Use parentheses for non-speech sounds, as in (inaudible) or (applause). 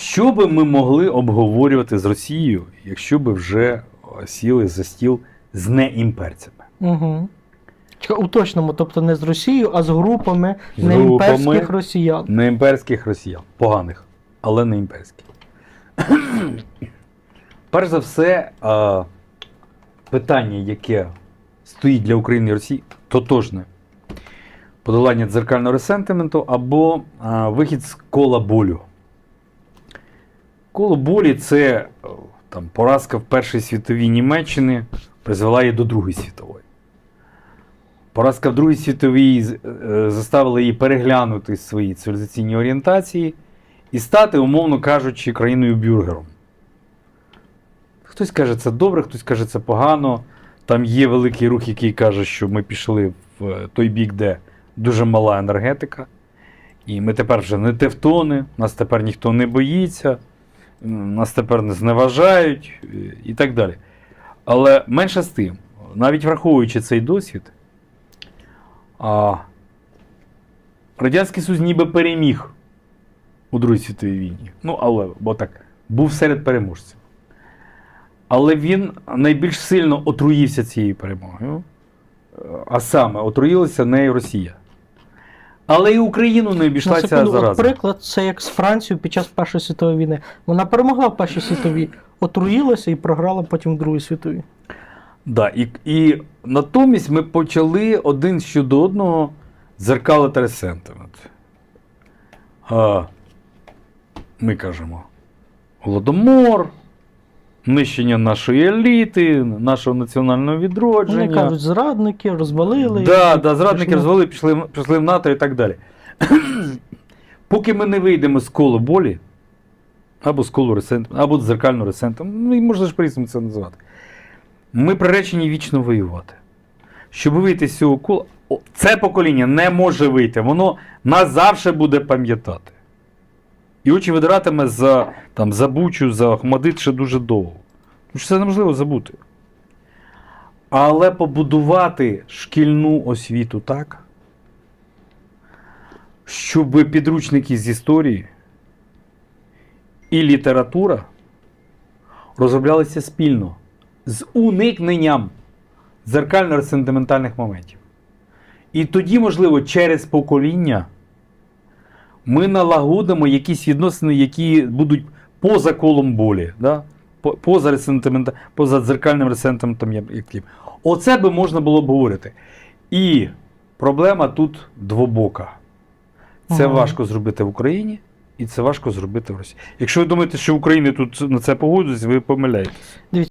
Що би ми могли обговорювати з Росією, якщо би вже сіли за стіл з неімперцями? Угу. Чекай, уточнимо, тобто не з Росією, а з групами З неімперських групами. росіян. Неімперських росіян. Поганих, але не імперських. (coughs) Перш за все, а, питання, яке стоїть для України і Росії, тотожне. Подолання дзеркального ресентименту або а, вихід з кола болю. Коло болі це там, поразка в Першій світовій Німеччини призвела її до Другої світової. Поразка в Другій світовій е, заставила її переглянути свої цивілізаційні орієнтації і стати, умовно кажучи, країною бюргером. Хтось каже, це добре, хтось каже, це погано. Там є великий рух, який каже, що ми пішли в е, той бік, де дуже мала енергетика. І ми тепер вже не тевтони, нас тепер ніхто не боїться, нас тепер не зневажають е, і так далі. Але менше з тим, навіть враховуючи цей досвід, а, Радянський Союз ніби переміг у Другій світовій війні. Ну, але, бо так, був серед переможців. Але він найбільш сильно отруївся цією перемогою. Е, А саме отруїлася нею Росія. Але і Україну не обійшла ця зараза. приклад, це як з Францією під час Першої світової війни. Вона перемогла в Першій світовій, отруїлася і програла потім в Другій світовій. Да, і, і натомість ми почали один щодо одного дзеркалити ресентимент. А, ми кажемо голодомор, нищення нашої еліти, нашого національного відродження. Вони кажуть, зрадники, розвалили. Да, да, зрадники пішло. розвели, пішли, пішли в НАТО і так далі. (clears throat) Поки ми не вийдемо з колу болі, або з колу ресенту, або з дзеркального ресенту, ну і можна ж по-різному це називати. Ми приречені вічно воювати. Щоб вийти з цього кола, це покоління не може вийти, воно нас завжди буде пам'ятати. І очі видиратиме за, там, за Бучу, за Ахмадит ще дуже довго. Тому що це неможливо забути. Але побудувати шкільну освіту так, щоб підручники з історії і література розроблялися спільно з уникненням дзеркально-сентиментальних моментів. І тоді, можливо, через покоління ми налагодимо якісь відносини, які будуть поза колом болі, да? поза, ресентимента, поза дзеркальним ресентиментом. як таким. Оце би можна було б говорити. І проблема тут двобока. Це Ага. важко зробити в Україні, і це важко зробити в Росії. Якщо ви думаєте, що в Україні тут на це погодяться, ви помиляєтесь.